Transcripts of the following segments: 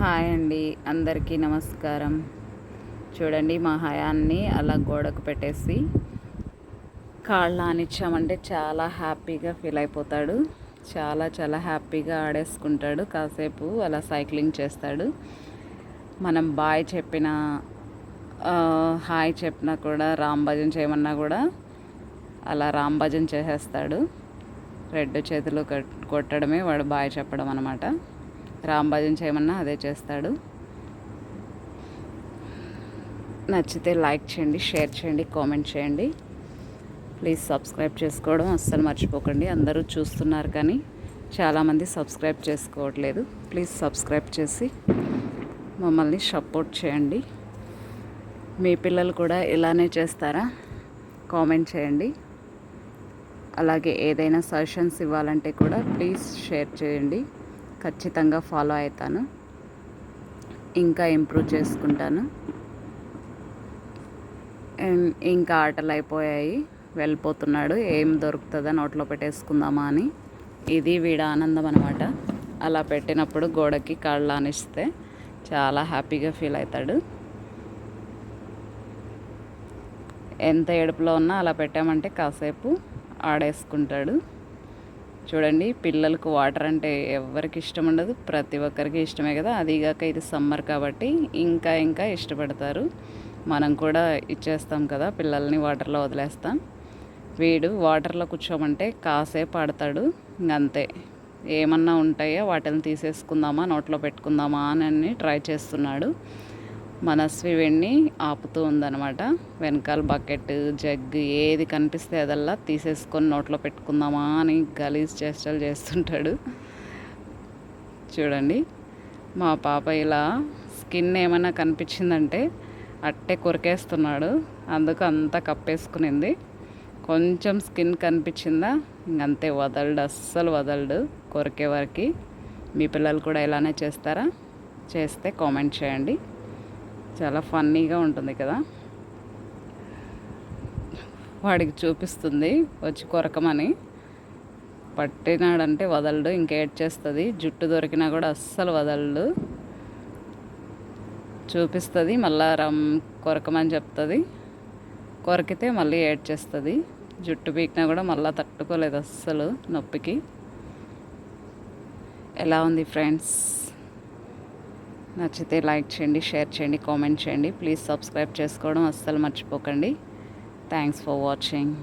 Hi అండి అందరికీ నమస్కారం. చూడండి మా హయాన్ని అలా గోడకు పెట్టేసి కాళ్ళు ఆనిచ్చామంటే చాలా హ్యాపీగా ఫీల్ అయిపోతాడు. చాలా చాలా హ్యాపీగా ఆడేసుకుంటాడు. కాసేపు అలా సైక్లింగ్ చేస్తాడు. మనం బాయ్ చెప్పిన హాయ్ చెప్పినా కూడా రామ్ భజన్ చేయమన్నా కూడా అలా రామ్ భజన్ చేసేస్తాడు. రెండు చేతులు కొట్టడమే వాడు బాయ్ చెప్పడం అనమాట రామ్ భజన్ చేయమన్నా అదే చేస్తాడు. నచ్చితే లైక్ చేయండి షేర్ చేయండి కామెంట్ చేయండి. ప్లీజ్ సబ్స్క్రైబ్ చేసుకోవడం అస్సలు మర్చిపోకండి. అందరూ చూస్తున్నారు కానీ చాలామంది సబ్స్క్రైబ్ చేసుకోవట్లేదు. ప్లీజ్ సబ్స్క్రైబ్ చేసి మమ్మల్ని సపోర్ట్ చేయండి. మీ పిల్లలు కూడా ఇలానే చేస్తారా? కామెంట్ చేయండి. అలాగే ఏదైనా సజెషన్స్ ఇవ్వాలంటే కూడా ప్లీజ్ షేర్ చేయండి. ఖచ్చితంగా ఫాలో అవుతాను. ఇంకా ఇంప్రూవ్ చేసుకుంటాను. ఇంకా ఆటలు అయిపోయాయి. వెళ్ళిపోతున్నాడు. ఏం దొరుకుతుందో నోట్లో పెట్టేసుకుందామా అని. ఇది వీడ ఆనందం అనమాట అలా పెట్టినప్పుడు గోడకి కళ్ళు ఆనిస్తే చాలా హ్యాపీగా ఫీల్ అవుతాడు. ఎంత ఏడుపులో ఉన్నా అలా పెట్టామంటే కాసేపు ఆడేసుకుంటాడు. చూడండి పిల్లలకు వాటర్ అంటే ఎవరికి ఇష్టం ఉండదు. ప్రతి ఒక్కరికి ఇష్టమే కదా. అదిగాక ఇది సమ్మర్ కాబట్టి ఇంకా ఇంకా ఇష్టపడతారు. మనం కూడా ఇచ్చేస్తాం కదా పిల్లల్ని వాటర్లో వదిలేస్తాం. వీడు వాటర్లో కూర్చోమంటే కాసేపు ఆడతాడు. ఇంకంతే. ఏమన్నా ఉంటాయో? వాటిని తీసేసుకుందామా? నోట్లో పెట్టుకుందామా? అని ట్రై చేస్తున్నాడు. మనస్వి వెండి ఆపుతూ ఉందనమాట వెనకాల బకెట్ జగ్ ఏది కనిపిస్తే అదల్లా తీసేసుకొని నోట్లో పెట్టుకుందామా అని గలీజ్ చేష్టలు చేస్తుంటాడు. చూడండి మా పాప ఇలా స్కిన్ ఏమైనా కనిపించిందంటే అట్టే కొరికేస్తున్నాడు. అందుకు అంతా కప్పేసుకునింది. కొంచెం స్కిన్ కనిపించిందా ఇంకంతే వదలడు అస్సలు వదలడు కొరికే వరకు. మీ పిల్లలు కూడా ఇలానే చేస్తారా? చేస్తే కామెంట్ చేయండి. చాలా ఫన్నీగా ఉంటుంది కదా. వాడికి చూపిస్తుంది వచ్చి కొరకమని. పట్టినాడంటే వదలడు ఇంకేడ్ చేస్తుంది జుట్టు దొరికినా కూడా అస్సలు వదలడు. చూపిస్తుంది మళ్ళా రమ్ కొరకమని చెప్తుంది. కొరికితే మళ్ళీ ఏడ్ చేస్తుంది జుట్టు పీకినా కూడా మళ్ళీ తట్టుకోలేదు అస్సలు నొప్పికి. ఎలా ఉంది ఫ్రెండ్స్? నచ్చితే లైక్ చేయండి షేర్ చేయండి కామెంట్ చేయండి. ప్లీజ్ సబ్స్క్రైబ్ చేసుకోవడం అస్సలు మర్చిపోకండి. థ్యాంక్స్ ఫర్ వాచింగ్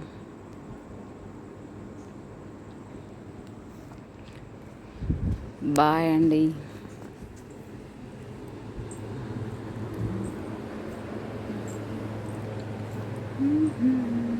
బాయ్ అండి. Mm-hmm.